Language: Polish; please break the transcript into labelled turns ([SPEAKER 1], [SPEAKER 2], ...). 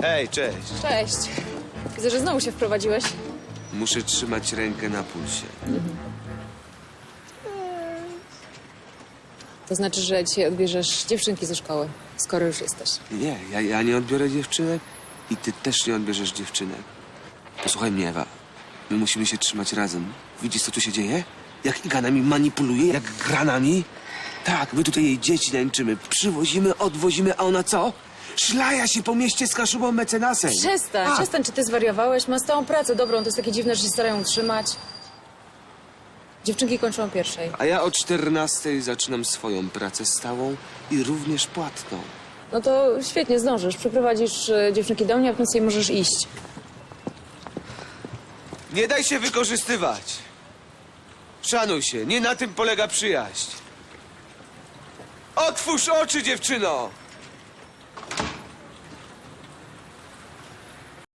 [SPEAKER 1] Hej, cześć.
[SPEAKER 2] Cześć. Widzę, że znowu się wprowadziłeś.
[SPEAKER 1] Muszę trzymać rękę na pulsie.
[SPEAKER 2] To znaczy, że dzisiaj odbierzesz dziewczynki ze szkoły, skoro już jesteś.
[SPEAKER 1] Nie, ja, ja nie odbiorę dziewczynek i ty też nie odbierzesz dziewczynek. Posłuchaj mnie, Ewa. My musimy się trzymać razem. Widzisz, co tu się dzieje? Jak Iga nami manipuluje, jak gra nami? Tak, my tutaj jej dzieci nęczymy. Przywozimy, odwozimy, a ona co? Szlaja się po mieście z kaszubą mecenasem.
[SPEAKER 2] Przestań,
[SPEAKER 1] A,
[SPEAKER 2] przestań, czy ty zwariowałeś? Ma stałą pracę dobrą, to jest takie dziwne, że się starają utrzymać. Dziewczynki kończą o pierwszej.
[SPEAKER 1] A ja o 14 zaczynam swoją pracę stałą i również płatną.
[SPEAKER 2] No to świetnie, zdążysz. Przyprowadzisz e, dziewczynki do mnie, a sobie możesz iść.
[SPEAKER 1] Nie daj się wykorzystywać. Szanuj się, nie na tym polega przyjaźń. Otwórz oczy, dziewczyno!